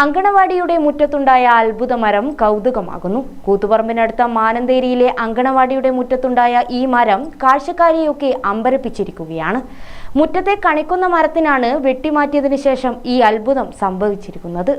അങ്കണവാടിയുടെ മുറ്റത്തുണ്ടായ അത്ഭുത മരം കൗതുകമാകുന്നു. കൂത്തുപറമ്പിനടുത്ത മാനന്തേരിയിലെ അങ്കണവാടിയുടെ മുറ്റത്തുണ്ടായ ഈ മരം കാഴ്ചക്കാരെയൊക്കെ അമ്പരപ്പിച്ചിരിക്കുകയാണ്. മുറ്റത്തെ കണിക്കുന്ന മരത്തിനാണ് വെട്ടിമാറ്റിയതിനു ശേഷം ഈ അത്ഭുതം സംഭവിച്ചിരിക്കുന്നത്.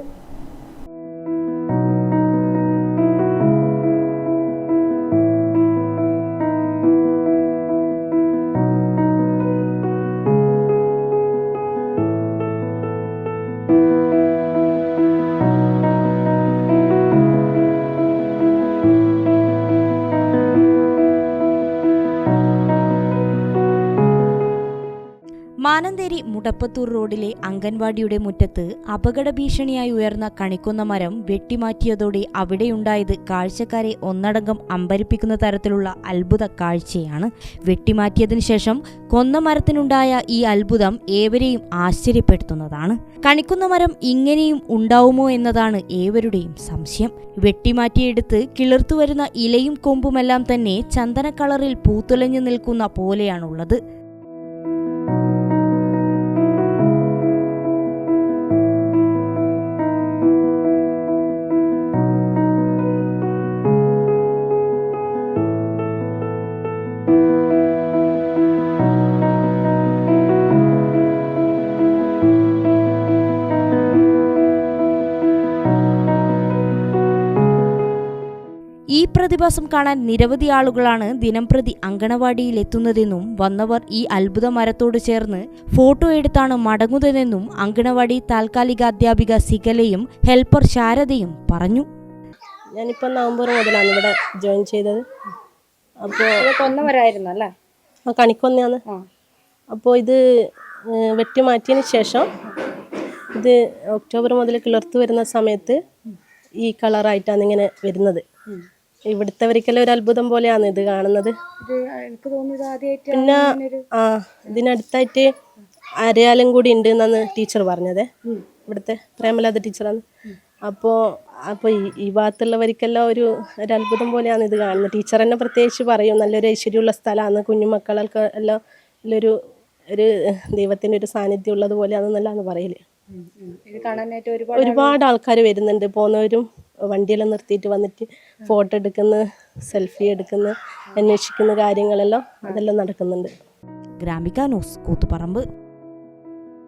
മാനന്തേരി മുടപ്പത്തൂർ റോഡിലെ അംഗൻവാടിയുടെ മുറ്റത്ത് അപകട ഭീഷണിയായി ഉയർന്ന കണിക്കുന്ന മരം വെട്ടിമാറ്റിയതോടെ അവിടെയുണ്ടായത് കാഴ്ചക്കാരെ ഒന്നടങ്കം അമ്പരിപ്പിക്കുന്ന തരത്തിലുള്ള അത്ഭുത കാഴ്ചയാണ് വെട്ടിമാറ്റിയതിനു ശേഷം കൊന്ന മരത്തിനുണ്ടായ ഈ അത്ഭുതം ഏവരെയും ആശ്ചര്യപ്പെടുത്തുന്നതാണ്. കണിക്കുന്ന മരം ഇങ്ങനെയും ഉണ്ടാവുമോ എന്നതാണ് ഏവരുടെയും സംശയം. വെട്ടിമാറ്റിയെടുത്ത് കിളിർത്തു വരുന്ന ഇലയും കൊമ്പുമെല്ലാം തന്നെ ചന്ദന കളറിൽ പൂത്തുലഞ്ഞു നിൽക്കുന്ന പോലെയാണുള്ളത്. ഈ പ്രതിഭാസം കാണാൻ നിരവധി ആളുകളാണ് ദിനംപ്രതി അങ്കണവാടിയിൽ എത്തുന്നതെന്നും വന്നവർ ഈ അത്ഭുത മരത്തോട് ചേർന്ന് ഫോട്ടോ എടുത്താണ് മടങ്ങുന്നതെന്നും അങ്കണവാടി താൽക്കാലിക അധ്യാപിക സികലയും ഹെൽപ്പർ ശാരദയും പറഞ്ഞു. ഞാനിപ്പോൾ നവംബർ മുതലാണ് ഇവിടെ ജോയിൻ ചെയ്തത്. അപ്പോൾ കൊന്നവരായിരുന്നു അല്ലേ? ആ കണിക്കൊന്നയാണ്. അപ്പോൾ ഇത് വെട്ടി വെട്ടിമാറ്റിയതിന് ശേഷം ഇത് ഒക്ടോബർ മുതൽ കിളർത്ത് വരുന്ന സമയത്ത് ഈ കളറായിട്ടാണ് ഇങ്ങനെ വരുന്നത്. ഇവിടുത്തെവർക്കെല്ലാം ഒരു അത്ഭുതം പോലെയാണ് ഇത് കാണുന്നത്. പിന്നെ ആ ഇതിനടുത്തായിട്ട് അരയാലും കൂടി ഉണ്ട് എന്നാണ് ടീച്ചർ പറഞ്ഞത്. ഇവിടുത്തെ പ്രേമലത ടീച്ചറാണ്. അപ്പോ അപ്പോൾ ഈ ഭാഗത്തുള്ളവർക്കെല്ലാം ഒരു ഒരു അത്ഭുതം പോലെയാണ് ഇത് കാണുന്നത്. ടീച്ചർ തന്നെ പ്രത്യേകിച്ച് പറയും നല്ലൊരു ഐശ്വര്യമുള്ള സ്ഥലമാണ് കുഞ്ഞുമക്കളൊക്കെ എല്ലാം നല്ലൊരു ഒരു ദൈവത്തിന്റെ ഒരു സാന്നിധ്യം ഉള്ളത് പോലെയാണെന്നല്ലാന്ന് പറയൽ. ഒരുപാട് ആൾക്കാർ വരുന്നുണ്ട് പോകുന്നവരും വണ്ടിയെല്ലാം നിർത്തിയിട്ട് വന്നിട്ട് ഫോട്ടോ എടുക്കുന്ന സെൽഫി എടുക്കുന്ന അന്വേഷിക്കുന്ന കാര്യങ്ങളെല്ലാം അതെല്ലാം നടക്കുന്നുണ്ട്. ഗ്രാമിക ന്യൂസ് കൂത്തുപറമ്പ്.